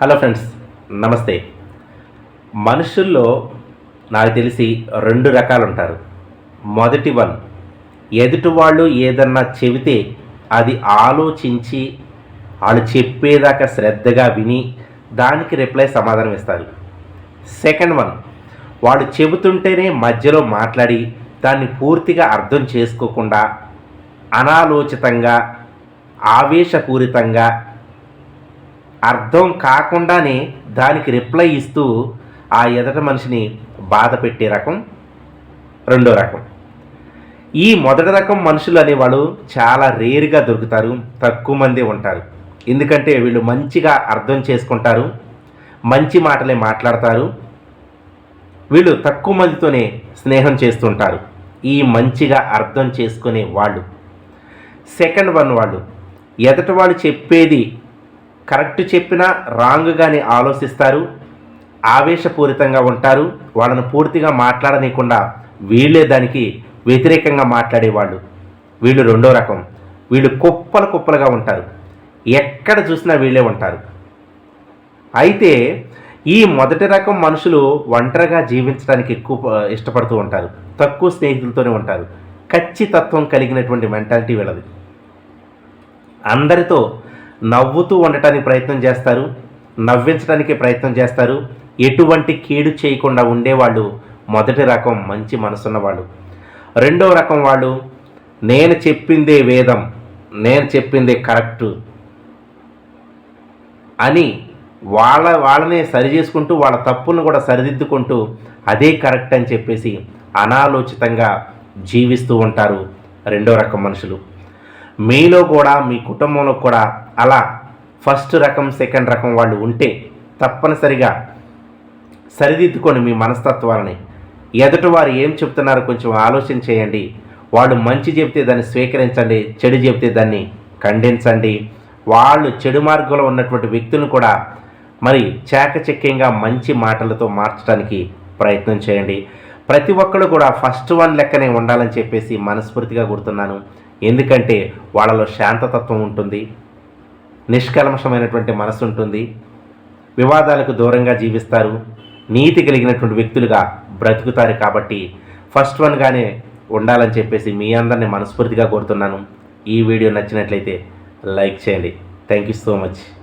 Hello friends నమస్తే. మనుషుల్లో నాకు తెలిసి రెండు రకాలు ఉంటారు మొదటి వన్ ఎదుటి వాళ్ళు ఏదన్నా చెబితే అది ఆలోచించి వాళ్ళు చెప్పేదాకా శ్రద్ధగా విని దానికి రిప్లై సమాధానం ఇస్తారు. సెకండ్ వన్ వాళ్ళు చెబుతుంటేనే మధ్యలో మాట్లాడి దాన్ని పూర్తిగా అర్థం చేసుకోకుండా అనాలోచితంగా ఆవేశపూరితంగా అర్థం కాకుండానే దానికి రిప్లై ఇస్తూ ఆ ఎదట మనిషిని బాధ పెట్టే రకం రెండో రకం. ఈ మొదటి రకం మనుషులు అనేవాళ్ళు చాలా రేరుగా దొరుకుతారు తక్కువ మంది ఉంటారు. ఎందుకంటే వీళ్ళు మంచిగా అర్థం చేసుకుంటారు మంచి మాటలే మాట్లాడతారు వీళ్ళు తక్కువ మందితోనే స్నేహం చేస్తుంటారు. ఈ మంచిగా అర్థం చేసుకునే వాళ్ళు. సెకండ్ వన్ వాళ్ళు. ఎదటి వాళ్ళు చెప్పేది కరెక్ట్ చెప్పినా రాంగ్గానే ఆలోచిస్తారు ఆవేశపూరితంగా ఉంటారు వాళ్ళను పూర్తిగా మాట్లాడనీయకుండా వీళ్ళే దానికి వ్యతిరేకంగా మాట్లాడేవాళ్ళు. వీళ్ళు రెండో రకం. వీళ్ళు కుప్పలు కుప్పలుగా ఉంటారు. ఎక్కడ చూసినా వీళ్ళే ఉంటారు. అయితే ఈ మొదటి రకం మనుషులు ఒంటరిగా జీవించడానికి ఎక్కువ ఇష్టపడుతూ ఉంటారు. తక్కువ స్నేహితులతోనే ఉంటారు. ఖచ్చితత్వం కలిగినటువంటి మెంటాలిటీ వీళ్ళది. అందరితో నవ్వుతూ ఉండటానికి ప్రయత్నం చేస్తారు నవ్వించడానికి ప్రయత్నం చేస్తారు. ఎటువంటి కీడు చేయకుండా ఉండేవాళ్ళు మొదటి రకం మంచి మనసున్న వాళ్ళు రెండవ రకం వాళ్ళు నేను చెప్పిందే వేదం నేను చెప్పిందే కరెక్టు అని వాళ్ళ వాళ్ళనే సరి చేసుకుంటూ వాళ్ళ తప్పులను కూడా సరిదిద్దుకుంటూ అదే కరెక్ట్ అని చెప్పేసి అనాలోచితంగా జీవిస్తూ ఉంటారు రెండో రకం మనుషులు. మీలో కూడా మీ కుటుంబంలో కూడా అలా ఫస్ట్ రకం సెకండ్ రకం వాళ్ళు ఉంటే తప్పనిసరిగా సరిదిద్దుకొని మీ మనస్తత్వాలని. ఎదుటి వారు ఏం చెప్తున్నారు కొంచెం ఆలోచన చేయండి. వాళ్ళు మంచి చెప్తే దాన్ని స్వీకరించండి చెడు చెప్తే దాన్ని ఖండించండి. వాళ్ళు చెడు మార్గంలో ఉన్నటువంటి వ్యక్తులను కూడా మరి చాకచక్యంగా మంచి మాటలతో మార్చడానికి ప్రయత్నం చేయండి. ప్రతి ఒక్కరు కూడా ఫస్ట్ వన్ లెక్కనే ఉండాలని చెప్పేసి మనస్ఫూర్తిగా గుర్తున్నాను ఎందుకంటే వాళ్ళలో శాంతతత్వం ఉంటుంది. నిష్కల్మషమైనటువంటి మనసు ఉంటుంది. వివాదాలకు దూరంగా జీవిస్తారు. నీతి కలిగినటువంటి వ్యక్తులుగా బ్రతుకుతారు కాబట్టి ఫస్ట్ వన్గానే ఉండాలని చెప్పేసి మీ అందరిని మనస్ఫూర్తిగా కోరుతున్నాను. ఈ వీడియో నచ్చినట్లయితే లైక్ చేయండి. Thank you so much.